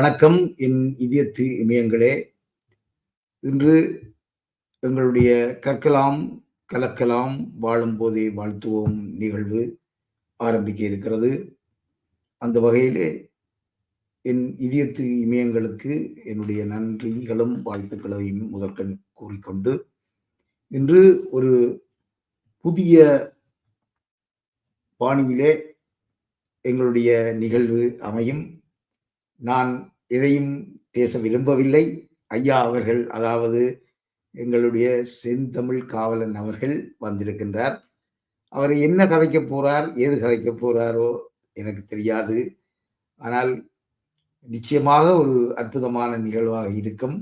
வணக்கம். என் இதயத்து இமயங்களே இன்று எங்களுடைய கற்கலாம் கலக்கலாம் வாழும் போதே வாழ்த்துவோம் நிகழ்வு ஆரம்பிக்க இருக்கிறது. அந்த வகையிலே என் இதயத்து இமயங்களுக்கு என்னுடைய நன்றிகளும் வாழ்த்துக்களையும் முதற்கண் கூறிக்கொண்டு இன்று ஒரு புதிய பாணியிலே எங்களுடைய நிகழ்வு அமையும். நான் எதையும் பேச விரும்பவில்லை. ஐயா அவர்கள் அதாவது எங்களுடைய செந்தமிழ் காவலன் அவர்கள் வந்திருக்கின்றார். அவர் என்ன கதைக்க போறார் ஏது கதைக்க போறாரோ எனக்கு தெரியாது. ஆனால் நிச்சயமாக ஒரு அற்புதமான நிகழ்வாக இருக்கும்.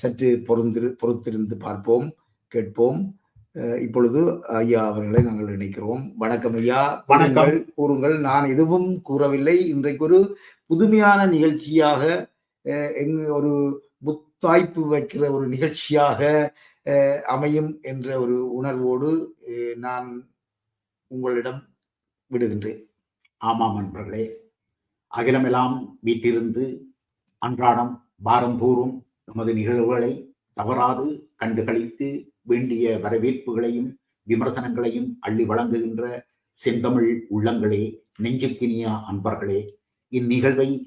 சற்று பொருந்திரு பொறுத்திருந்து பார்ப்போம் கேட்போம். இப்பொழுது ஐயா அவர்களை நாங்கள் நினைக்கிறோம் வணக்கம் ஐயா. வணக்கம். கூறுங்கள் நான் எதுவும் கூறவில்லை. இன்றைக்கு ஒரு புதுமையான நிகழ்ச்சியாக ஒரு முத்தாய்ப்பு வைக்கிற ஒரு நிகழ்ச்சியாக அமையும் என்ற ஒரு உணர்வோடு நான் உங்களிடம் விடுகின்றேன். ஆமாம் நண்பர்களே. அகிலமெல்லாம் வீட்டிருந்து அன்றாடம் வாரந்தோறும் நமது நிகழ்வுகளை தவறாது கண்டுகளித்து வேண்டிய வரவேற்புகளையும் விமர்சனங்களையும் அள்ளி வழங்குகின்ற செந்தமிழ் உள்ளங்களே நெஞ்சுக்கினியா அன்பர்களே இந்நிகழ்வை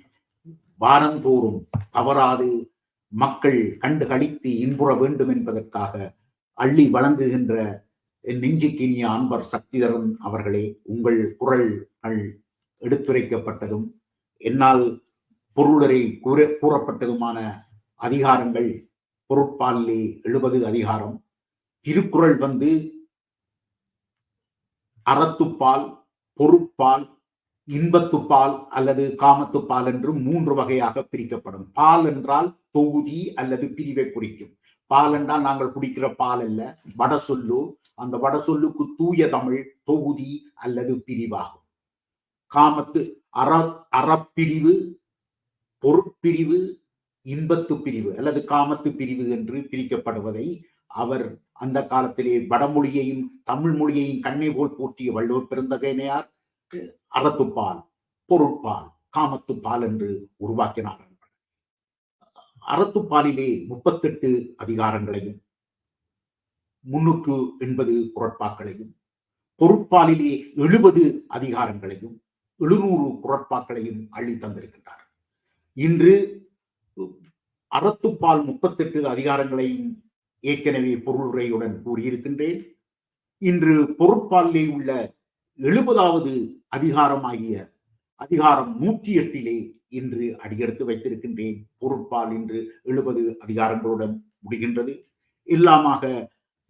வாரந்தோறும் தவறாது மக்கள் கண்டு கழித்து இன்புற வேண்டும் என்பதற்காக அள்ளி வழங்குகின்ற நெஞ்சுக்கினிய அன்பர் சக்திதரன் அவர்களே உங்கள் குரல்கள் எடுத்துரைக்கப்பட்டதும் என்னால் பொருளரை கூற கூறப்பட்டதுமான அதிகாரங்கள் பொருட்பாலே எழுபது அதிகாரம். திருக்குறள் வந்து அறத்துப்பால் பொறுப்பால் இன்பத்துப்பால் அல்லது காமத்துப்பால் என்று மூன்று வகையாக பிரிக்கப்படும். பால் என்றால் தொகுதி அல்லது பிரிவை குறிக்கும். பால் என்றால் நாங்கள் குடிக்கிற பால் அல்ல வட சொல்லு அந்த வட சொல்லுக்கு தூய தமிழ் தொகுதி அல்லது பிரிவாகும். காமத்து அற அறப்பிரிவு பொருட்பிரிவு இன்பத்து பிரிவு அல்லது காமத்து பிரிவு என்று பிரிக்கப்படுவதை அவர் அந்த காலத்திலே வடமொழியையும் தமிழ் மொழியையும் கண்ணை போல் போற்றிய வள்ளுவர் பெருந்தகையினையார் அறத்துப்பால் பொருட்பால் காமத்துப்பால் என்று உருவாக்கினார். அறத்துப்பாலிலே முப்பத்தெட்டு அதிகாரங்களையும் முன்னூற்று எண்பது குரட்பாக்களையும் பொருட்பாலிலே எழுபது அதிகாரங்களையும் எழுநூறு குரட்பாக்களையும் அள்ளி தந்திருக்கின்றார். இன்று அறத்துப்பால் முப்பத்தெட்டு அதிகாரங்களையும் ஏற்கனவே பொருளுரையுடன் கூறியிருக்கின்றேன். இன்று பொருட்பாலிலே உள்ள எழுபதாவது அதிகாரமாகிய அதிகாரம் நூற்றி எட்டிலே இன்று அடியெடுத்து வைத்திருக்கின்றேன். பொருட்பால் இன்று எழுபது அதிகாரங்களுடன் முடிகின்றது. இல்லாமாக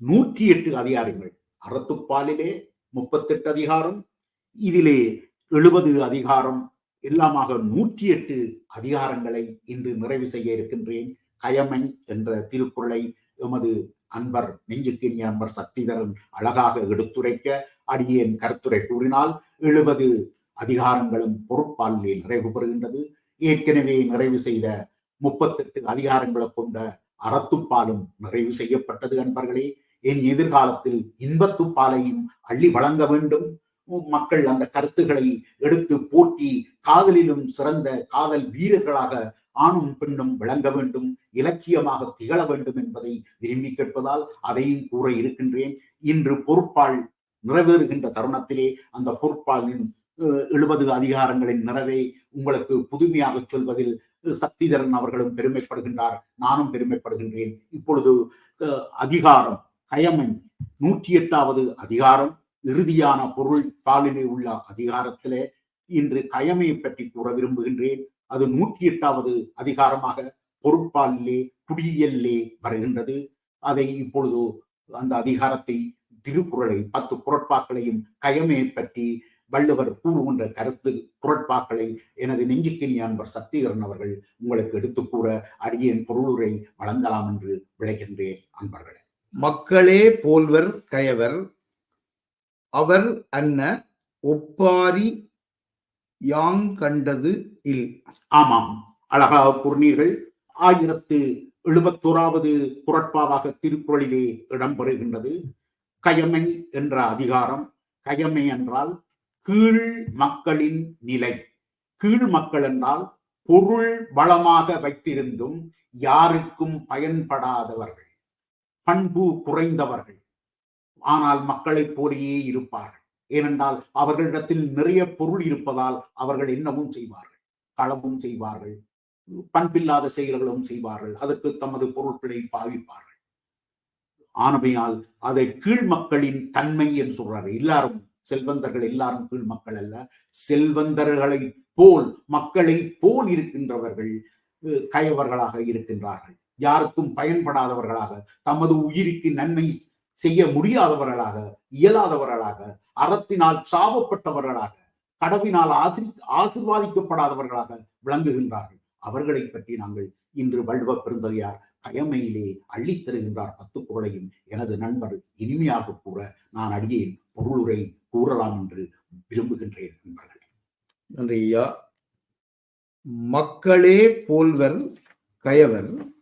நூற்றி எட்டு அதிகாரங்கள். அறத்துப்பாலிலே முப்பத்தெட்டு அதிகாரம். இதிலே எழுபது அதிகாரம். எல்லாமாக நூற்றி எட்டு அதிகாரங்களை இன்று நிறைவு செய்ய இருக்கின்றேன். கயமை என்ற திருக்குறளை எமது அன்பர் நெஞ்சுக்கினிய அன்பர் சக்திதரன் அழகாக எடுத்துரைக்க அடியேன் கருத்துரை கூறினால் எழுபது அதிகாரங்களும் பொருட்பாலிலே நிறைவு பெறுகின்றது. ஏற்கனவே நிறைவு செய்த முப்பத்தெட்டு அதிகாரங்களை கொண்ட அறத்துப்பாலும் நிறைவு செய்யப்பட்டது அன்பர்களே. என் எதிர்காலத்தில் இன்பத்துப்பாலையும் அள்ளி வழங்க வேண்டும். மக்கள் அந்த கருத்துக்களை எடுத்து போட்டி காதலிலும் சிறந்த காதல் வீரர்களாக ஆணும் பெண்ணும் விளங்க வேண்டும் இலக்கியமாக திகழ வேண்டும் என்பதை விரும்பி கேட்பதால் அதையும் கூற இருக்கின்றேன். இன்று பொறுப்பால் நிறைவேறுகின்ற தருணத்திலே அந்த பொறுப்பாளின் எழுபது அதிகாரங்களின் நிறைவை உங்களுக்கு புதுமையாக சொல்வதில் சக்திதரன் அவர்களும் பெருமைப்படுகின்றார் நானும் பெருமைப்படுகின்றேன். இப்பொழுது அதிகாரம் கயமை நூற்றி எட்டாவது அதிகாரம் இறுதியான பொருள் பாலிலே உள்ள அதிகாரத்திலே இன்று கயமையை பற்றி கூற விரும்புகின்றேன். அது நூற்றி எட்டாவது அதிகாரமாக பொருட்பாலிலே குடியல்லே வருகின்றது. அதை இப்பொழுது அந்த அதிகாரத்தை திருக்குறளை பத்து குரட்பாக்களையும் கயமே பற்றி வள்ளுவர் கூறுகின்ற கருத்து குரட்பாக்களை எனது நெஞ்சுக்கினி அன்பர் சக்திகரன் அவர்கள் உங்களுக்கு எடுத்து கூற அடியேன் பொருளுரை வழங்கலாம் என்று விளைகின்றேன் அன்பர்களே. மக்களே போல்வர் கயவர் அவர் அன்ன ஒப்பாரி யாங் கண்டது இல். ஆமாம். அழகாக கூறினீர்கள். ஆயிரத்து எழுபத்தோராவது குரட்பாவாக திருக்குறளிலே இடம்பெறுகின்றது. கயமை என்ற அதிகாரம். கயமை என்றால் கீழ் மக்களின் நிலை. கீழ் மக்கள் என்றால் பொருள் வளமாக வைத்திருந்தும் யாருக்கும் பயன்படாதவர்கள். பண்பு குறைந்தவர்கள். ஆனால் மக்களைப் போலேயே இருப்பார்கள். ஏனென்றால் அவர்களிடத்தில் நிறைய பொருள் இருப்பதால் அவர்கள் என்னவும் செய்வார்கள் களவும் செய்வார்கள் பண்பில்லாத செயல்களும் செய்வார்கள் அதற்கு தமது பொருட்களை பாவிப்பார்கள். ஆனமையால் அதை கீழ் மக்களின் தன்மை என்று சொல்றாரு. எல்லாரும் செல்வந்தர்கள் எல்லாரும் கீழ் மக்கள் அல்ல செல்வந்தர்களை போல் மக்களை போல் இருக்கின்றவர்கள் கயவர்களாக இருக்கின்றார்கள். யாருக்கும் பயன்படாதவர்களாக தமது உயிருக்கு நன்மை செய்ய முடியாதவர்களாக இயலாதவர்களாக அறத்தினால் சாபப்பட்டவர்களாக கடவினால் ஆசி ஆசிர்வாதிக்கப்படாதவர்களாக விளங்குகின்றார்கள். அவர்களை பற்றி நாங்கள் இன்று வள்ளுவ பெருந்தகையார் கயமையிலே அள்ளித் தருகின்றார் பத்து குரலையும் எனது நண்பர் இனிமையாக கூற நான் அடியேன் பொருளுரை கூறலாம் என்று விரும்புகின்றேன் நண்பர்கள். நன்றி ஐயா. மக்களே போல்வர் கயவர்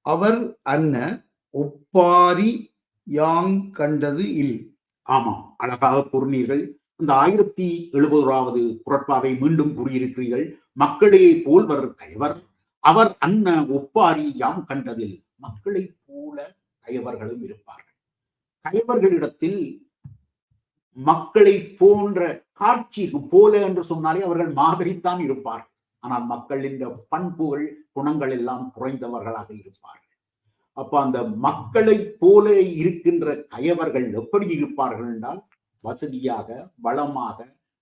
அவர் அன்ன ஒப்பாரி யாங் கண்டது இல். ஆமாம். அழகாக கூறினீர்கள். இந்த ஆயிரத்தி எழுபதாவது குரட்பாவை மீண்டும் கூறியிருக்கிறீர்கள். மக்களே போல்வர் கயவர். அவர் அன்ன ஒப்பாரி யாம் கண்டதில் மக்களைப் போல கயவர்களும் இருப்பார்கள். கயவர்களிடத்தில் மக்களை போன்ற காட்சி போல என்று சொன்னாலே அவர்கள் மாதிரித்தான் இருப்பார்கள். ஆனால் மக்களின் பண்புகள் குணங்கள் எல்லாம் குறைந்தவர்களாக இருப்பார்கள். அப்ப அந்த மக்களைப் போல இருக்கின்ற கயவர்கள் எப்படி இருப்பார்கள் என்றால் வசதியாக வளமாக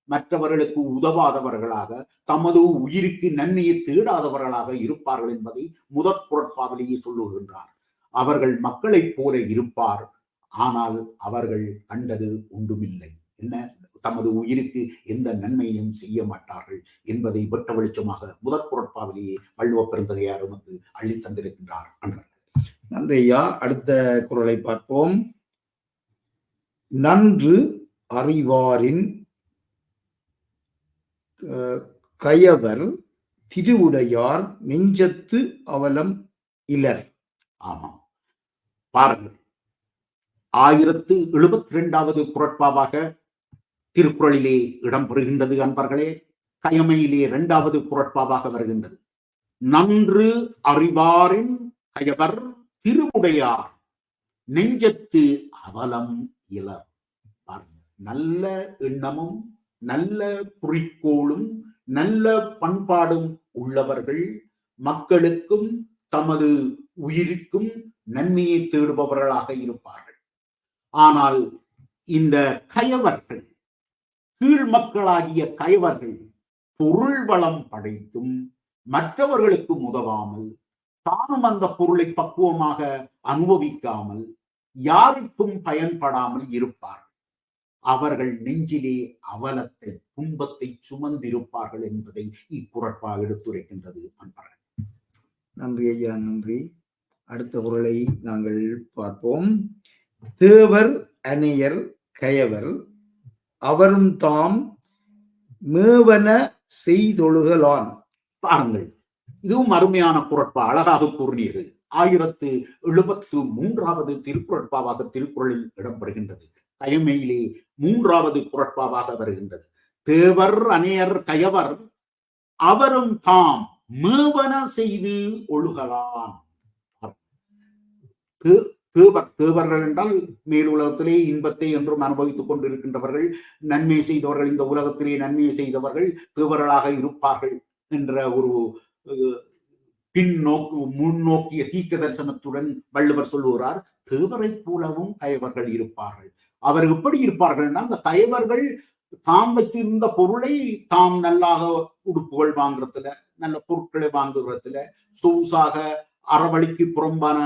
மற்றவர்களுக்கு உதவாதவர்களாக தமது உயிருக்கு நன்மையை தேடாதவர்களாக இருப்பார்கள் என்பதை முதற் குரட்பாவிலேயே சொல்லுகின்றார். அவர்கள் மக்களைப் போல இருப்பார் ஆனால் அவர்கள் கண்டது ஒன்றுமில்லை. என்ன? தமது உயிருக்கு எந்த நன்மையும் செய்ய மாட்டார்கள் என்பதை வெட்ட வெளிச்சமாக முதற் குரட்பாவிலேயே வள்ளுவ பெருந்தகையார் நமக்கு அள்ளித் தந்திருக்கின்றார். அன்றார் நன்றி ஐயா அடுத்த குரலை பார்ப்போம். நன்று அறிவாரின் கயவர் திருவுடையார் நெஞ்சத்து அவலம் இலர். ஆமாம். பாருங்கள். ஆயிரத்து எழுபத்தி இரண்டாவது குரட்பாவாக திருக்குறளிலே இடம்பெறுகின்றது அன்பர்களே. கயமையிலே இரண்டாவது குரட்பாவாக வருகின்றது. நன்று அறிவாரின் கயவர் திருவுடையார் நெஞ்சத்து அவலம் இளம். நல்ல எண்ணமும் நல்ல குறிக்கோளும் நல்ல பண்பாடும் உள்ளவர்கள் மக்களுக்கும் தமது உயிருக்கும் நன்மையை தேடுபவர்களாக இருப்பார்கள். ஆனால் இந்த கயவர்கள் கீழ் மக்களாகிய கயவர்கள் பொருள் வளம் படைத்தும் மற்றவர்களுக்கு உதவாமல் தானும் அந்த பொருளை பக்குவமாக அனுபவிக்காமல் யாருக்கும் பயன்படாமல் இருப்பார்கள். அவர்கள் நெஞ்சிலே அவலத்தை துன்பத்தை சுமந்திருப்பார்கள் என்பதை இக்குறட்பா எடுத்துரைக்கின்றது அன்பர்கள். நன்றி ஐயா நன்றி. அடுத்த குரலை நாங்கள் பார்ப்போம். தேவர் அணையர் கயவர் அவரும் தாம் மேவன செய்தொழுகலான். பாருங்கள். இதுவும் அருமையான குரட்பா அழகாக கூறினீர்கள். ஆயிரத்து எழுபத்து மூன்றாவது திருக்குறட்பாவாக திருக்குறளில் இடம்பெறுகின்றது. கயமையிலே மூன்றாவது குரட்பாவாக வருகின்றது. தேவர் அனையர் கயவர் அவரும் தாம் மேவன செய்து ஒழுகலான் தே- தேவர் தேவர்கள் என்றால் மேல் உலகத்திலே இன்பத்தை என்றும் அனுபவித்துக் கொண்டிருக்கின்றவர்கள் நன்மை செய்தவர்கள் இந்த உலகத்திலே நன்மையை செய்தவர்கள் தேவர்களாக இருப்பார்கள் என்ற ஒரு அஹ், பின்னோக்கு முன்னோக்கிய தீக்க தரிசனத்துடன் வள்ளுவர் சொல்லுகிறார் தேவரைப் போலவும் கயவர்கள் இருப்பார்கள். அவர் எப்படி இருப்பார்கள்னா அந்த கயவர்கள் தாம் வைத்திருந்த பொருளை தாம் நல்லாக உடுப்புகள் வாங்குறதுல நல்ல பொருட்களை வாங்குறதுல சொகுசாக அறவழிக்கு புறம்பான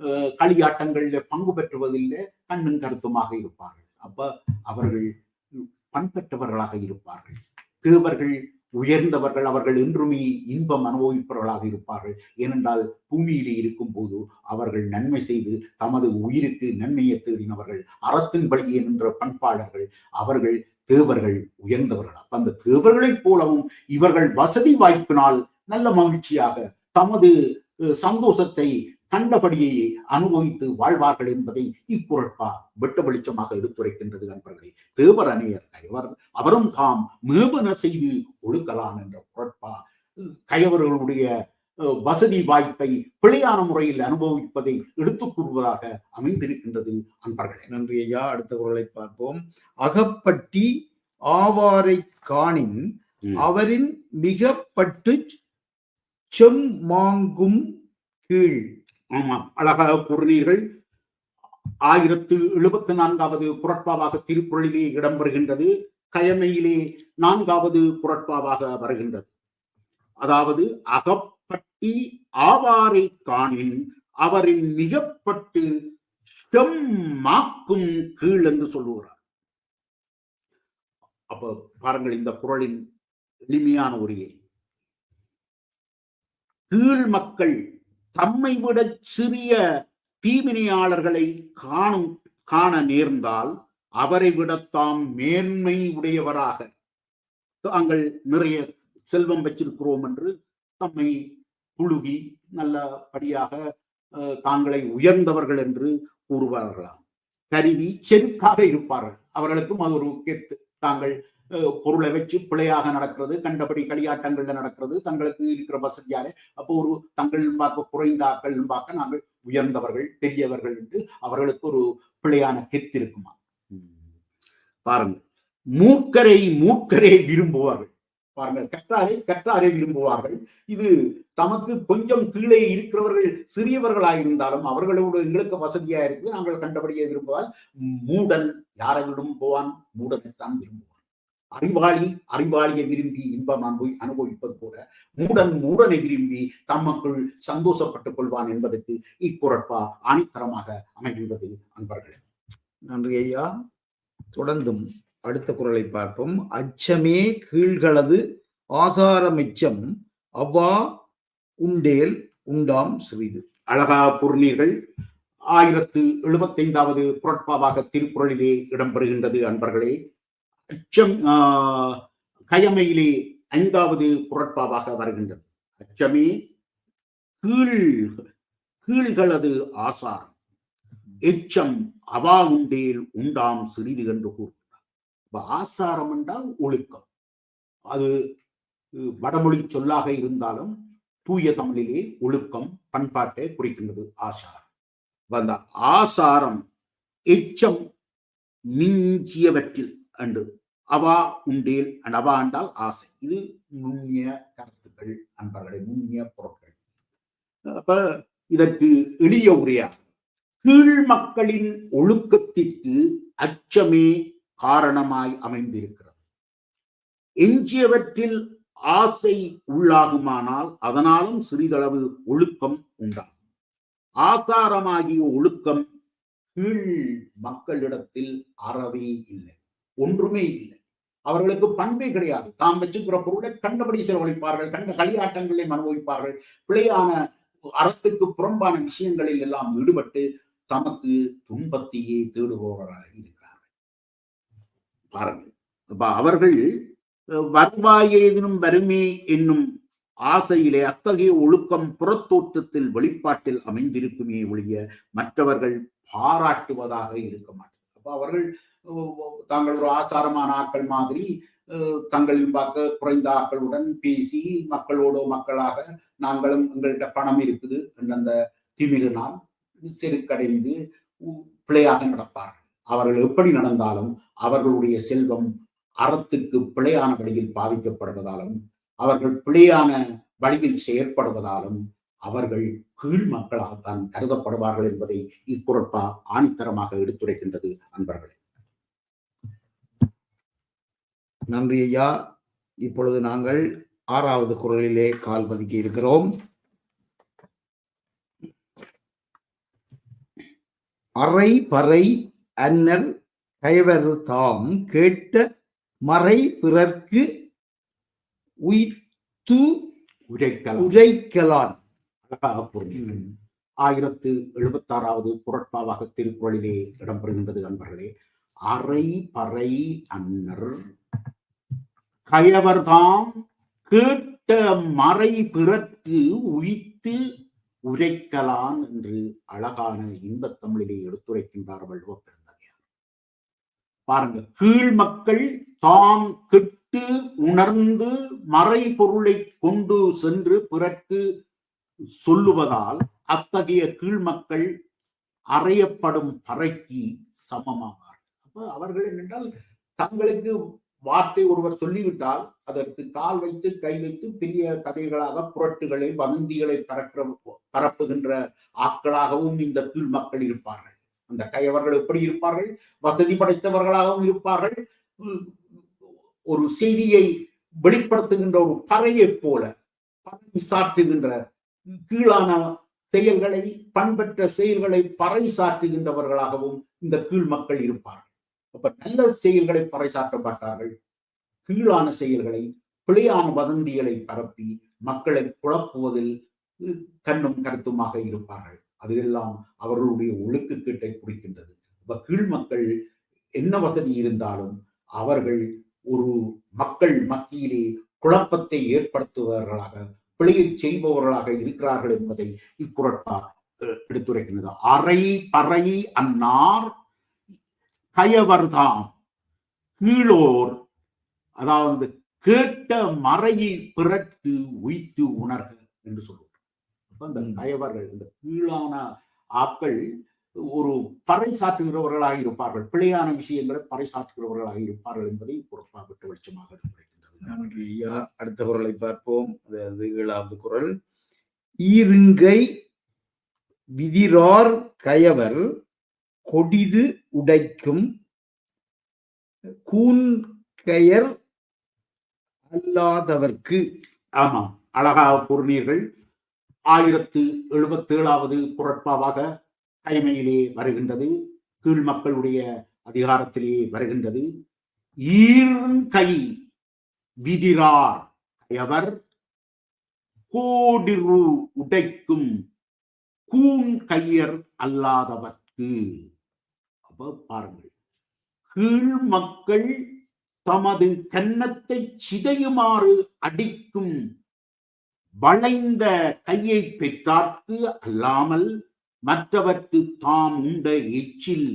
அஹ், களியாட்டங்கள்ல பங்கு பெற்றுவதில்லை கண்ணும் கருத்துமாக இருப்பார்கள். அப்ப அவர்கள் பண்பற்றவர்களாக இருப்பார்கள். தேவர்கள் உயர்ந்தவர்கள் அவர்கள் என்றுமே இன்பம் அனுபவிப்பவர்களாக இருப்பார்கள். ஏனென்றால் பூமியிலே இருக்கும் போது அவர்கள் நன்மை செய்து தமது உயிருக்கு நன்மையை தேடினவர்கள் அறத்தின் வழியே நின்ற பண்பாளர்கள் அவர்கள் தேவர்கள் உயர்ந்தவர்கள். அப்ப அந்த தேவர்களைப் போலவும் இவர்கள் வசதி வாய்ப்பினால் நல்ல மகிழ்ச்சியாக தமது சந்தோஷத்தை கண்டபடியே அனுபவித்து வாழ்வார்கள் என்பதை இக்குறட்பா வெட்ட வெளிச்சமாக எடுத்துரைக்கின்றது நண்பர்களே தேவர் அணையர் கைவர் அவரும் தாம் மேவன செய்து ஒழுக்கலாம் என்ற குரட்பா கயவர்களுடைய வசதி வாய்ப்பை பிழையான முறையில் அனுபவிப்பதை எடுத்துக் கூறுவதாக அமைந்திருக்கின்றது அன்பர்களே. நன்றி ஐயா. அடுத்த குரலை பார்ப்போம். அகப்பட்டி ஆவாரை காணின். அவரின் மிகப்பட்டு செம்மாங்கும் கீழ். ஆமாம் அழகாக கூறினீர்கள். ஆயிரத்து எழுபத்தி நான்காவது குரட்பாவாக திருக்குறளிலே இடம்பெறுகின்றது. கயமையிலே நான்காவது குரட்பாவாக வருகின்றது. அதாவது அகப்பட்டி ஆவாரை காணின் அவரின் மிகப்பட்டு செம்மாக்கும் கீழ் என்று சொல்லுகிறார். அப்ப பாருங்கள் இந்த குரலின் எளிமையான உரையை கீழ் மக்கள் தம்மை விட சிறிய தீவினையாளர்களை காணும் காண நேர்ந்தால் அவரை விட தாம் மேன்மை உடையவராக. தாங்கள் நிறைய செல்வம் வச்சிருக்கிறோம் என்று தம்மை புழுகி நல்லபடியாக அஹ், தாங்களை உயர்ந்தவர்கள் என்று கூறுவார்களாம். கருவி செருக்காக இருப்பார்கள். அவர்களுக்கும் அது ஒரு கெத்து. தாங்கள் பொருளை வச்சு பிழையாக நடக்கிறது கண்டபடி களியாட்டங்கள்ல நடக்கிறது தங்களுக்கு இருக்கிற வசதியாலே அப்போ ஒரு தங்கள் பார்க்க குறைந்த ஆக்கள் பார்க்க நாங்கள் உயர்ந்தவர்கள் பெரியவர்கள் என்று அவர்களுக்கு ஒரு பிழையான கெத்து இருக்குமா? பாருங்க மூக்கரை மூக்கரே விரும்புவார்கள். பாருங்கள். கற்றாரை கற்றாரை விரும்புவார்கள். இது தமக்கு கொஞ்சம் கீழே இருக்கிறவர்கள் சிறியவர்களாக இருந்தாலும் அவர்களோடு எங்களுக்கு வசதியா இருக்கு நாங்கள் கண்டபடியே விரும்புவால் மூடன் யாரை விடும் போவான் மூடனைத்தான் விரும்புவான். அறிவாளி அறிவாளியை விரும்பி இன்பம் அனுபவி அனுபவிப்பது போல மூடன் மூடனை விரும்பி தமக்குள் சந்தோஷப்பட்டுக் கொள்வான் என்பதற்கு இக்குறட்பா ஆணித்தரமாக அமைகின்றது அன்பர்களே. நன்றி ஐயா. தொடர்ந்தும் அடுத்த குரலை பார்ப்போம். அச்சமே கீழ்களது ஆகாரமிச்சம் அவ்வா உண்டேல் உண்டாம் சிறிது. அழகா கூறினீர்கள். ஆயிரத்து எழுபத்தைந்தாவது குரட்பாவாக திருக்குறளிலே இடம்பெறுகின்றது அன்பர்களே. அச்சம் ஆஹ், கயமையிலே ஐந்தாவது குரட்பாவாக வருகின்றது. அச்சமே கீழ் கீழ்களது ஆசாரம். எச்சம் அவா உண்டேல் உண்டாம் சிறிது என்று கூறுகிறார் இப்ப ஆசாரம் என்றால் ஒழுக்கம். அது வடமொழி சொல்லாக இருந்தாலும் தூய தமிழிலே ஒழுக்கம் பண்பாட்டை குறிக்கின்றது ஆசாரம். அந்த ஆசாரம் எச்சம் மிஞ்சியவற்றில் என்று அவா உண்டேல் அண்ட் அவா என்றால் ஆசை. இது நுண்ணிய கருத்துக்கள் அன்பர்களை நுண்ணிய பொருட்கள். அப்ப இதற்கு எளிய உரையா? கீழ் மக்களின் ஒழுக்கத்திற்கு அச்சமே காரணமாய் அமைந்திருக்கிறது. எஞ்சியவற்றில் ஆசை உள்ளாகுமானால் அதனாலும் சிறிதளவு ஒழுக்கம் உண்டாகும். ஆசாரமாகிய ஒழுக்கம் கீழ் மக்களிடத்தில் அறவே இல்லை. ஒன்றுமே இல்லை. அவர்களுக்கு பண்பே கிடையாது. தாம் வச்சுக்கிற பொருளை கண்டபடி செலவழிப்பார்கள் கண்ட களியாட்டங்களை அனுபவிப்பார்கள் பிழையான அறத்துக்கு புறம்பான விஷயங்களில் எல்லாம் ஈடுபட்டு தமக்கு துன்பத்தையே தேடுபவர்களாக இருக்கிறார்கள். பாருங்கள். அப்ப அவர்கள் வருவாய் ஏதினும் வருமே என்னும் ஆசையிலே அத்தகைய ஒழுக்கம் புறத்தோற்றத்தில் வெளிப்பாட்டில் அமைந்திருக்குமே ஒழிய மற்றவர்கள் பாராட்டுவதாக இருக்க மாட்டார் அப்ப அவர்கள் தாங்கள் ஒரு ஆசாரமான ஆட்கள் மாதிரி தங்களின் பார்க்க குறைந்த ஆட்களுடன் பேசி மக்களோட மக்களாக நாங்களும் எங்கள்கிட்ட பணம் இருக்குது என்ற அந்த திமிரினால் செருக்கடைந்து பிழையாக நடப்பார்கள். அவர்கள் எப்படி நடந்தாலும் அவர்களுடைய செல்வம் அறத்துக்கு பிழையான வழியில் பாவிக்கப்படுவதாலும் அவர்கள் பிழையான வழியில் செயற்படுவதாலும் அவர்கள் கீழ் மக்களாகத்தான் கருதப்படுவார்கள் என்பதை இக்குறப்பா ஆணித்தரமாக எடுத்துரைக்கின்றது அன்பர்களே. நன்றி ஐயா இப்பொழுது நாங்கள் ஆறாவது குரலிலே கால் பதிக்க இருக்கிறோம். அறை பறை அன்னர் கைவர் தாம் கேட்ட மறை பிறர்க்கு உய்த்து உரைக்கலான் ஆயிரத்து எழுபத்தாறாவது குரட்பாவாக திருக்குறளிலே இடம்பெறுகின்றது அன்பர்களே. அறை பறை அன்னர் கயவர்தாம் கேட்ட மறை பிறர்க்கு உயித்து உரைக்கலான் என்று அழகான இன்பத் தமிழிலே எடுத்துரைக்கின்றார் வள்ளுவ பெருந்தகையார். பாருங்க கீழ் மக்கள் தாம் கெட்டு உணர்ந்து உணர்ந்து மறைபொருளை கொண்டு சென்று பிறர்க்கு சொல்லுவதால் அத்தகைய கீழ் மக்கள் அறையப்படும் பறைக்கு சமமாவார் அப்ப அவர்கள் என்னென்றால் தங்களுக்கு வார்த்தை ஒருவர் சொல்லிவிட்டால் அதற்கு கால் வைத்து கை வைத்து பெரிய கதைகளாக புரட்டுகளை வதந்திகளை பறக்கிற பரப்புகின்ற ஆட்களாகவும் இந்த கீழ் மக்கள் இருப்பார்கள். அந்த கையவர்கள் எப்படி இருப்பார்கள்? வசதி படைத்தவர்களாகவும் இருப்பார்கள். உம், ஒரு செய்தியை வெளிப்படுத்துகின்ற ஒரு பறையைப் போல பறை சாட்டுகின்ற கீழான செயல்களை பண்பற்ற செயல்களை பறை சாட்டுகின்றவர்களாகவும் இந்த கீழ் மக்கள் இருப்பார்கள். அப்ப நல்ல செயல்களை பறைசாற்ற மாட்டார்கள். கீழான செயல்களை பிழையான வதந்திகளை பரப்பி மக்களை குழப்புவதில் கண்ணும் கருத்துமாக இருப்பார்கள். அதெல்லாம் அவர்களுடைய ஒழுக்குக்கீட்டை குறிக்கின்றது. இப்ப கீழ் மக்கள் என்ன வசதி இருந்தாலும் அவர்கள் ஒரு மக்கள் மத்தியிலே குழப்பத்தை ஏற்படுத்துபவர்களாக பிழையை செய்பவர்களாக இருக்கிறார்கள் என்பதை இக்குரட்பா எடுத்துரைக்கின்றது. அறை பறை அன்னார் கயவர்தாம். கீழோர் அதாவது கேட்ட மறையை பிறர்க்கு உய்த்து உணர்க என்று சொல்லுவார். அப்ப அந்த ம். கயவர்கள் இந்த கீழான ஆட்கள் ஒரு பறை சாற்றுகிறவர்களாக இருப்பார்கள். பிழையான விஷயங்களை பறை சாற்றுகிறவர்களாக இருப்பார்கள் என்பதை விட்டு வெளிச்சமாக எடுத்துரைக்கின்றது. நன்றி ஐயா. அடுத்த குரலை பார்ப்போம். அதாவது ஏழாவது குரல். ஈருங்கை விதிரார் கயவர் கொடிது உடைக்கும். கூன்கையர் அல்லாதவர்க்கு. ஆமாம் அழகாக கூறினீர்கள். ஆயிரத்து எழுபத்தி ஏழாவது குரட்பாவாக கைமையிலே வருகின்றது. கீழ் மக்களுடைய அதிகாரத்திலே வருகின்றது. ஈர்கை விதிரார் கயவர் கோடிரு உடைக்கும் கூன் கையர் அல்லாதவர்க்கு. அப்ப பாருங்கள். கீழ் மக்கள் தமது கன்னத்தை சிதையுமாறு அடிக்கும் வளைந்த கையை பெற்றார்க்கு அல்லாமல் மற்றவர்க்கு தாம் உண்ட எச்சில்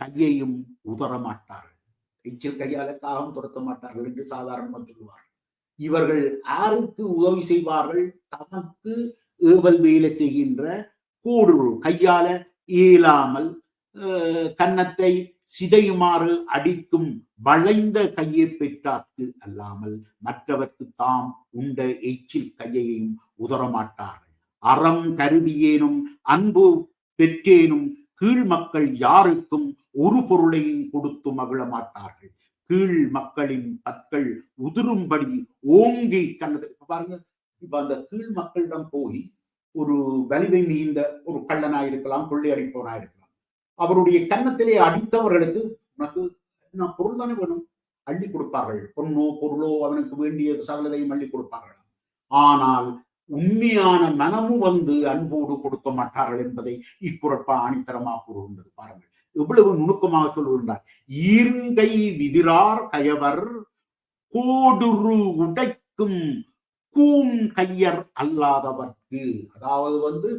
கையையும் உதரமாட்டார்கள் எச்சில் கையால காகம் துரத்த மாட்டார்கள் என்று சாதாரணமாக சொல்லுவார்கள். இவர்கள் யாருக்கு உதவி செய்வார்கள்? தமக்கு ஏவல் வேலை செய்கின்ற கூடு கையால இயலாமல் கன்னத்தை சிதையுமாறு அடிக்கும் வளைந்த கையை பெற்றார்க்கு அல்லாமல் மற்றவர்க்கு தாம் உண்ட எச்சில் கையையும் உதரமாட்டார்கள் அறம் கருதியேனும் அன்பு பெற்றேனும் கீழ் மக்கள் யாருக்கும் ஒரு பொருளையும் கொடுத்து மகிழ மாட்டார்கள் கீழ் மக்களின் பற்கள் உதிரும்படி ஓங்கி கண்ணது பாருங்க இப்ப அந்த கீழ் மக்களிடம் போய் ஒரு வலிமை நீந்த ஒரு கள்ளனா இருக்கலாம் கொள்ளையடிப்பவனாய் இருக்கலாம் அவருடைய கன்னத்திலே அடித்தவர்களுக்கு உனக்கு நான் பொருள் தானே வேணும்? அள்ளி கொடுப்பார்கள். பொண்ணோ பொருளோ அவனுக்கு வேண்டிய சகலதையும் அள்ளி கொடுப்பார்கள். ஆனால் உண்மையான மனமும் வந்து அன்போடு கொடுக்க மாட்டார்கள் என்பதை இக்குறப்பா ஆணித்தரமாக கூறுகின்றது. பாருங்கள். எவ்வளவு நுணுக்கமாக சொல்லுகின்றார். ஈர்ங்கை விதிரார் கயவர் கோடுரு உடைக்கும் கூன் கையர் அல்லாதவர்க்கு. அதாவது வந்து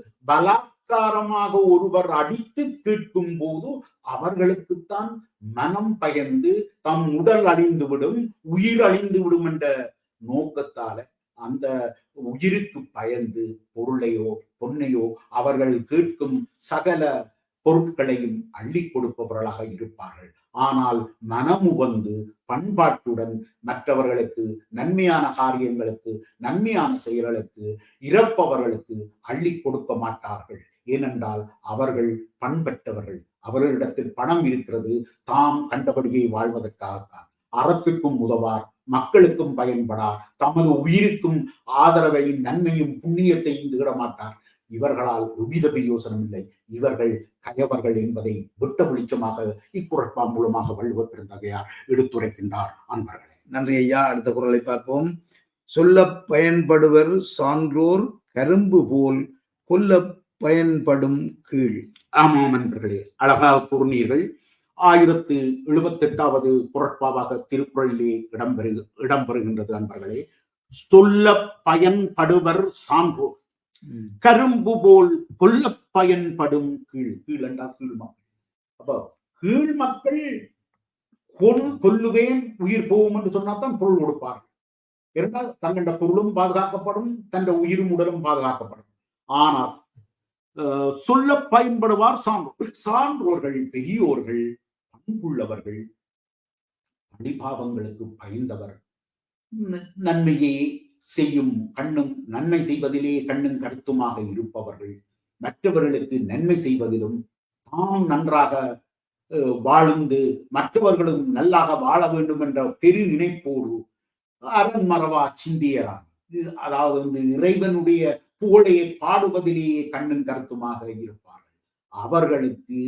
பலாத்காரமாக ஒருவர் அடித்து கேட்கும் போது அவர்களுக்குத்தான் மனம் பயந்து தம் உடல் அழிந்து விடும் உயிர் அழிந்து விடும் என்ற நோக்கத்தால அந்த உயிருக்கு பயந்து பொருளையோ பொன்னையோ அவர்கள் கேட்கும் சகல பொருட்களையும் அள்ளி கொடுப்பவர்களாக இருப்பார்கள். ஆனால் மனமு வந்து பண்பாட்டுடன் மற்றவர்களுக்கு நன்மையான காரியங்களுக்கு நன்மையான செயல்களுக்கு இறப்பவர்களுக்கு அள்ளி கொடுக்க மாட்டார்கள். ஏனென்றால் அவர்கள் பண்பற்றவர்கள். அவர்களிடத்தில் பணம் இருக்கிறது. தாம் கண்டபடியை வாழ்வதற்காகத்தான் அறத்துக்கும் உதவார். மக்களுக்கும் பயன்படார். தமது உயிருக்கும் ஆதரவையும் நன்மையும் புண்ணியத்தையும் தேட மாட்டார் இவர்களால் எவ்வித பிரயோசனம் இல்லை. இவர்கள் கயவர்கள் என்பதை விட்ட வெளிச்சமாக இக்குறட்பா மூலமாக வள்ளுவ பெருந்தகையார் எடுத்துரைக்கின்றார். அன்பர்களே. நன்றி ஐயா. அடுத்த குரலை பார்ப்போம். சொல்ல பயன்படுவர் சான்றோர் கரும்பு போல் கொல்ல பயன்படும் கீழ். ஆமாம் நண்பர்களே. அழகாக கூறினீர்கள். ஆயிரத்து எழுபத்தி எட்டாவது குரட்பாவாக திருக்குறளிலே இடம்பெறு இடம்பெறுகின்றது அன்பர்களே சொல்ல பயன்படுவர் சான்றோர். கரும்பு போல் கொல்ல பயன்படும் கீழ். கீழ் என்றால் கீழ் மக்கள். அப்போ கீழ் மக்கள் கொல் கொல்லுவேன் உயிர் போகும் என்று சொன்னாதான் பொருள் கொடுப்பார் இருந்தால் தங்கண்ட பொருளும் பாதுகாக்கப்படும் தந்த உயிரும் உடலும் பாதுகாக்கப்படும். ஆனால் சொல்ல பயன்படுவார் சான்றோர். சான்றோர்கள் பெரியோர்கள் பண்புள்ளவர்கள் அடிபாவங்களுக்கு பயந்தவர். நன்மையே செய்யும் கண்ணும் நன்மை செய்வதிலே கண்ணும் கருத்துமாக இருப்பவர்கள். மற்றவர்களுக்கு நன்மை செய்வதிலும் தாம் நன்றாக அஹ், வாழ்ந்து மற்றவர்களும் நல்லாக வாழ வேண்டும் என்ற பெரு நினைப்போடு அரண் மறவா சிந்தியரான் அதாவது வந்து இறைவனுடைய புகழையை பாடுவதிலேயே கண்ணும் கருத்துமாக இருப்பார்கள். அவர்களுக்கு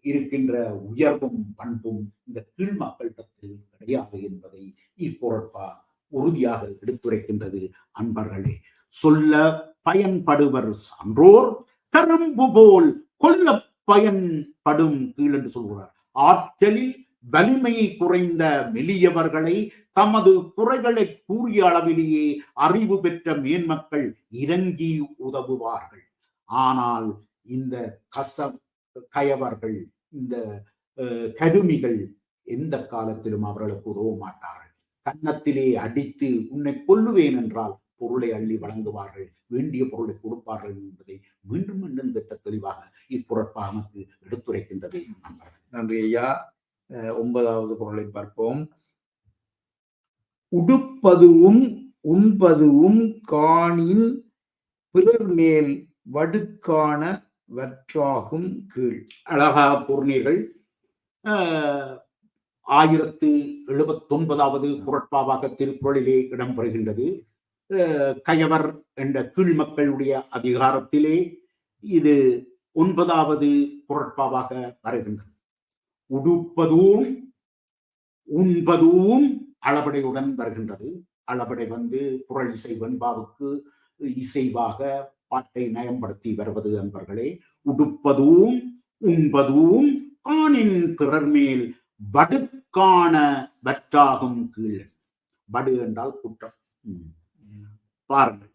இருக்கின்ற உயர்வும் பண்பும் இந்த கீழ் மக்களிடத்தில் கிடையாது என்பதை இப்பொருட்பா உறுதியாக எடுத்துரைக்கின்றது அன்பர்களே. சொல்ல பயன்படுவர் சான்றோர் கரும்பு போல் கொல்ல பயன்படும் கீழ் என்று சொல்கிறார். ஆற்றலில் வலிமை குறைந்த மெலியவர்களை தமது குறைகளை கூறிய அளவிலேயே அறிவு பெற்ற மேன்மக்கள் இறங்கி உதவுவார்கள். ஆனால் இந்த கச கயவர்கள் இந்த கருமிகள் எந்த காலத்திலும் அவர்களுக்கு உதவ மாட்டார்கள். கன்னத்திலே அடித்து உன்னை கொல்லுவேன் என்றால் பொருளை அள்ளி வழங்குவார்கள் வேண்டிய பொருளை கொடுப்பார்கள் என்பதை மீண்டும் மீண்டும் திட்ட தெளிவாக இக்குறப்பா நமக்கு எடுத்துரைக்கின்றது நன்றி ஐயா. ஒன்பதாவது குரலை பார்ப்போம். உடுப்பதுவும் உண்பதுவும் காணின் பிறர் மேல் வடுக்கான வற்றாகும் கீழ். அழகா பூர்ணிகள் ஆஹ், ஆயிரத்து எழுபத்தொன்பதாவது புரட்பாவாக திருக்குறளிலே இடம்பெறுகின்றது. கயவர் என்ற கீழ் மக்களுடைய அதிகாரத்திலே இது ஒன்பதாவது புரட்பாவாக வருகின்றது. உடுப்பதும் உண்பதும் அளபடையுடன் வருகின்றது. அளபடை வந்து குரல் இசை வெண்பாவுக்கு இசைவாக பாட்டை நயம்படுத்தி வருவது என்பர்களே உடுப்பதும் உண்பதும் காணின் பிறர் மேல் வடுக்கான வற்றாகும் கீழ். வடு என்றால் குற்றம். பாருங்கள்.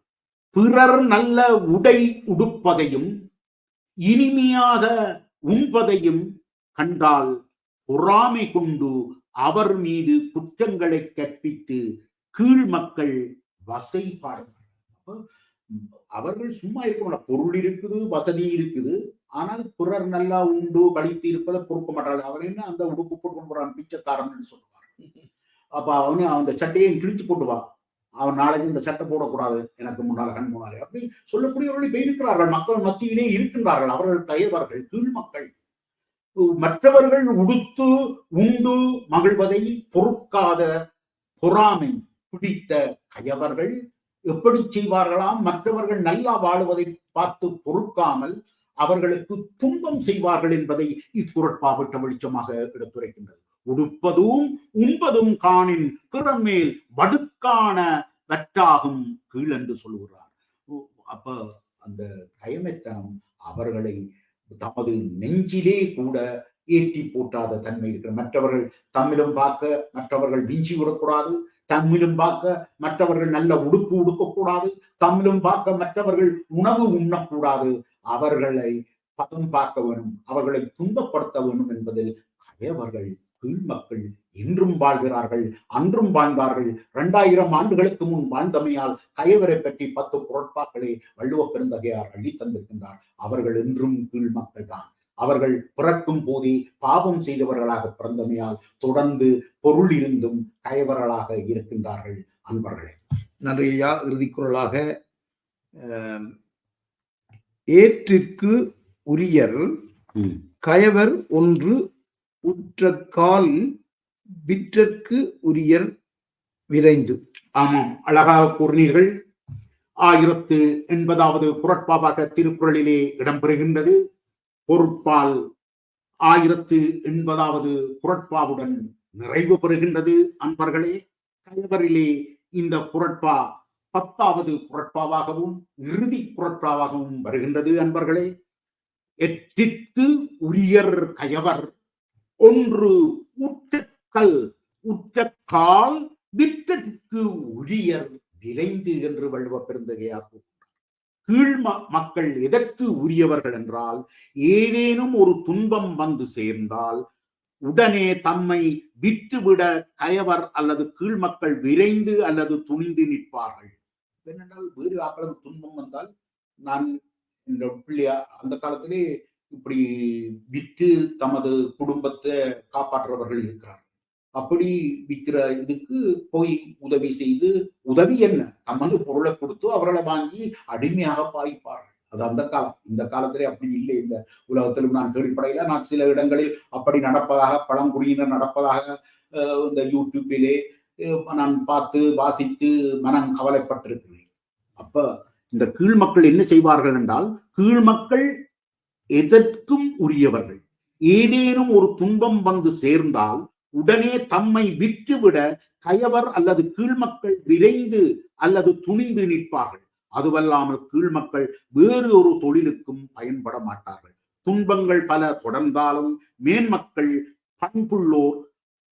பிறர் நல்ல உடை உடுப்பதையும் இனிமையாக உண்பதையும் கண்டால் பொறாமை கொண்டு அவர் மீது குற்றங்களை கற்பித்து கீழ் மக்கள் வசை பாடுவார்கள் அவர்கள் சும்மா இருக்க பொருள் இருக்குது வசதி இருக்குது. ஆனால் பிறர் நல்லா உண்டு கழித்து இருப்பதை பொறுக்க மாட்டார்கள். அவர் என்ன அந்த உடுப்பு போட்டு கொண்டு போறான் பிச்சைக்காரன் சொல்லுவார் அப்ப அவனு அந்த சட்டையை கிழிச்சு போட்டு வா. அவன் நாளைக்கு இந்த சட்டை போடக்கூடாது. எனக்கு முன்னால் கண் முன்னாலே. அப்படி சொல்லக்கூடியவர்கள் இப்ப இருக்கிறார்கள் மக்கள் மத்தியிலே இருக்கின்றார்கள். அவர்கள் தயவர்கள் கீழ் மக்கள். மற்றவர்கள் உடுத்து உண்டு மகிழ்வதை பொறுக்காத பொறாமை பிடித்த கயவர்கள் எப்படி செய்வார்களாம்? மற்றவர்கள் நல்லா வாழுவதை பார்த்து பொறுக்காமல் அவர்களுக்கு துன்பம் செய்வார்கள் என்பதை இக்குரட்பாவிட்ட வெளிச்சமாக எடுத்துரைக்கின்றது. உடுப்பதும் உண்பதும் காணின் பிறமேல் வடுக்கான வற்றாகும் கீழ் என்று சொல்லுகிறார். ஓ, அப்ப அந்த கயமைத்தனம் அவர்களை தமது நெஞ்சிலே கூட ஏற்றி போட்டாத தன்மை இருக்கிற மற்றவர்கள் தம்மிலும் பார்க்க மற்றவர்கள் விஞ்சி விடக்கூடாது தம்மிலும் பார்க்க மற்றவர்கள் நல்ல உடுப்பு உடுக்கக்கூடாது தம்மிலும் பார்க்க மற்றவர்கள் உணவு உண்ணக்கூடாது. அவர்களை பதம் பார்க்க வேணும் அவர்களை துன்பப்படுத்த வேண்டும் என்பதில் கயவர்கள் கீழ் மக்கள் இன்றும் வாழ்கிறார்கள் அன்றும் வாழ்ந்தார்கள். இரண்டாயிரம் ஆண்டுகளுக்கு முன் வாழ்ந்தமையால் கயவரை பற்றி பத்து பொருட்பாக்களை வள்ளுவ பெருந்தகையார் அள்ளி தந்திருக்கின்றார். அவர்கள் இன்றும் கீழ் மக்கள் தான். அவர்கள் பிறக்கும் போதே பாவம் செய்தவர்களாக பிறந்தமையால் தொடர்ந்து பொருள் இருந்தும் கயவர்களாக இருக்கின்றார்கள். அன்பர்களே. நன்றி ஐயா. இறுதி குரலாக அஹ், ஏற்றிற்கு உரியர் கயவர் ஒன்று உற்றக்கால் விற்றற்கு உரியர் விரைந்து. ஆமாம். அழகாக கூறினீர்கள். ஆயிரத்து எண்பதாவது குரட்பாவாக திருக்குறளிலே இடம்பெறுகின்றது. பொருட்பால் ஆயிரத்து எண்பதாவது குரட்பாவுடன் நிறைவு பெறுகின்றது. அன்பர்களே கயவரிலே இந்த குரட்பா பத்தாவது குரட்பாவாகவும் இறுதி குரட்பாவாகவும் வருகின்றது. அன்பர்களே எட்டிற்கு உரியர் கயவர் ஒன்று உற்றக்கல் உற்றக்கால் விற்றற்கு உரியர் விரைந்து என்று வள்ளுவ பெருந்தகையார் கீழ் ம- மக்கள் எதற்கு உரியவர்கள் என்றால் ஏதேனும் ஒரு துன்பம் வந்து சேர்ந்தால் உடனே தம்மை விட்டுவிட கயவர் அல்லது கீழ் மக்கள் விரைந்து அல்லது துணிந்து நிற்பார்கள். ஏனென்றால் வேறு ஆக்களுக்கு துன்பம் வந்தால் நான் இந்த பிள்ளையா அந்த காலத்திலே இப்படி விற்று தமது குடும்பத்தை காப்பாற்றுறவர்கள் இருக்கிறார்கள் அப்படி விற்கிற இதுக்கு போய் உதவி செய்து உதவி என்ன? தமது பொருளை கொடுத்து அவர்களை வாங்கி அடிமையாக பாய்ப்பார்கள் அது அந்த காலம். இந்த காலத்திலே அப்படி இல்லை. இந்த உலகத்திலும் நான் கேள்விப்படையில நான் சில இடங்களில் அப்படி நடப்பதாக பழங்குடியினர் நடப்பதாக இந்த யூடியூப்பிலே நான் பார்த்து வாசித்து மனம் கவலைப்பட்டிருக்கிறேன். அப்ப இந்த கீழ் மக்கள் என்ன செய்வார்கள் என்றால் கீழ் மக்கள் எதற்கும் உரியவர்கள். ஏதேனும் ஒரு துன்பம் வந்து சேர்ந்தால் உடனே தம்மை விற்றுவிட கயவர் அல்லது கீழ்மக்கள் விரைந்து அல்லது துணிந்து நிற்பார்கள். அதுவல்லாமல் கீழ்மக்கள் வேறு ஒரு தொழிலுக்கும் பயன்பட மாட்டார்கள். துன்பங்கள் பல தொடர்ந்தாலும் மேன்மக்கள் பண்புள்ளோர்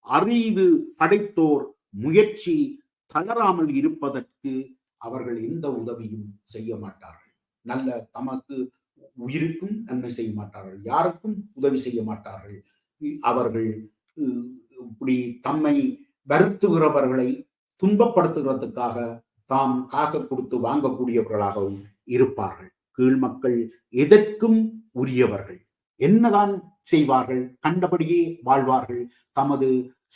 அறிவு படைத்தோர் முயற்சி தளராமல் இருப்பதற்கு அவர்கள் எந்த உதவியும் செய்ய மாட்டார்கள். நல்ல தமக்கு உயிருக்கும் நன்மை செய்ய மாட்டார்கள். யாருக்கும் உதவி செய்ய மாட்டார்கள். அவர்கள் இப்படி தம்மை வருத்துகிறவர்களை துன்பப்படுத்துகிறதுக்காக தாம் காசு கொடுத்து வாங்கக்கூடியவர்களாகவும் இருப்பார்கள். கீழ் மக்கள் எதற்கும் உரியவர்கள். என்னதான் செய்வார்கள்? கண்டபடியே வாழ்வார்கள். தமது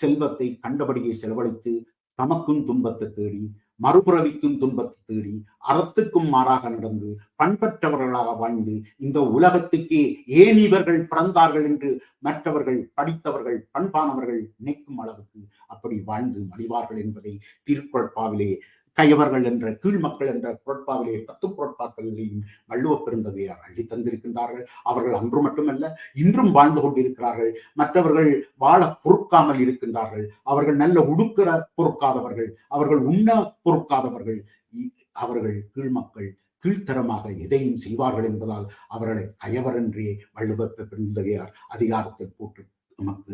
செல்வத்தை கண்டபடியே செலவழித்து தமக்கும் துன்பத்தை தேடி மறுபிறவிக்கும் துன்பத்தை தேடி அறத்துக்கும் மாறாக நடந்து பண்பற்றவர்களாக வாழ்ந்து இந்த உலகத்துக்கே ஏன் இவர்கள் பிறந்தார்கள் என்று மற்றவர்கள் படித்தவர்கள் பண்பானவர்கள் நினைக்கும் அளவுக்கு அப்படி வாழ்ந்து மடிவார்கள் என்பதை திருக்குறட்பாவிலே கயவர்கள் என்ற கீழ் மக்கள் என்ற குரட்பாவிலே பத்து குரட்பாக்களிலேயும் வள்ளுவ பெருந்தகையார் அள்ளி தந்திருக்கின்றார்கள். அவர்கள் அன்று மட்டுமல்ல இன்றும் வாழ்ந்து கொண்டிருக்கிறார்கள். மற்றவர்கள் வாழ பொறுக்காமல் இருக்கின்றார்கள். அவர்கள் நல்ல உடுக்கிற பொறுக்காதவர்கள் அவர்கள் உண்ண பொறுக்காதவர்கள் அவர்கள் அவர்கள் கீழ்மக்கள் கீழ்த்தரமாக எதையும் செய்வார்கள் என்பதால் அவர்களை கயவர் என்றே வள்ளுவ பெருந்தகையார் அதிகாரத்தில் போட்டு நமக்கு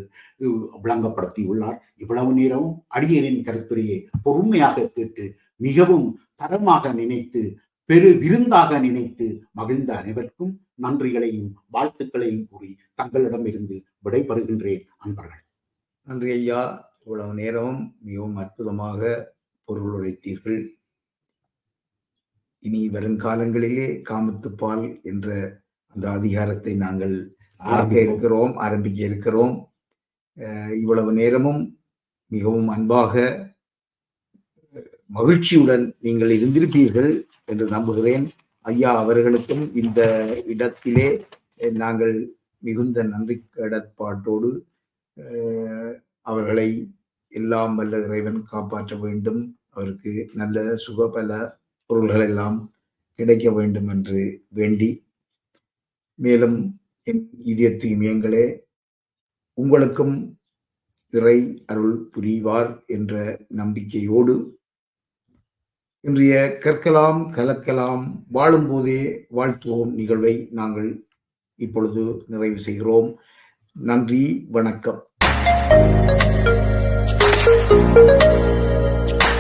விளங்கப்படுத்தியுள்ளார். இவ்வளவு நேரமும் அடியனின் கருத்துரையை பொறுமையாக கேட்டு மிகவும் தரமாக நினைத்து பெரு விருந்தாக நினைத்து மகிழ்ந்த அனைவருக்கும் நன்றிகளையும் வாழ்த்துக்களையும் கூறி தங்களிடமிருந்து விடைபெறுகின்றேன் அன்பர்கள். நன்றி ஐயா. இவ்வளவு நேரமும் மிகவும் அற்புதமாக பொருள் உரைத்தீர்கள். இனி வருங்காலங்களிலே காமத்துப்பால் என்ற அந்த அதிகாரத்தை நாங்கள் ஆரம்பிக்க இருக்கிறோம் ஆரம்பிக்க இருக்கிறோம். இவ்வளவு நேரமும் மிகவும் அன்பாக மகிழ்ச்சியுடன் நீங்கள் இருந்திருப்பீர்கள் என்று நம்புகிறேன். ஐயா அவர்களுக்கும் இந்த இடத்திலே நாங்கள் மிகுந்த நன்றி கடற்பாட்டோடு அவர்களை எல்லாம் வல்ல இறைவன் காப்பாற்ற வேண்டும். அவருக்கு நல்ல சுகபல பொருள்கள் எல்லாம் கிடைக்க வேண்டும் என்று வேண்டி. மேலும் என் இதய இமயங்களே உங்களுக்கும் இறை அருள் புரிவார் என்ற நம்பிக்கையோடு இன்றைய கற்கலாம் கலக்கலாம் வாழும்போதே வாழ்த்துவோம் நிகழ்வை நாங்கள் இப்பொழுது நிறைவு செய்கிறோம். நன்றி வணக்கம்.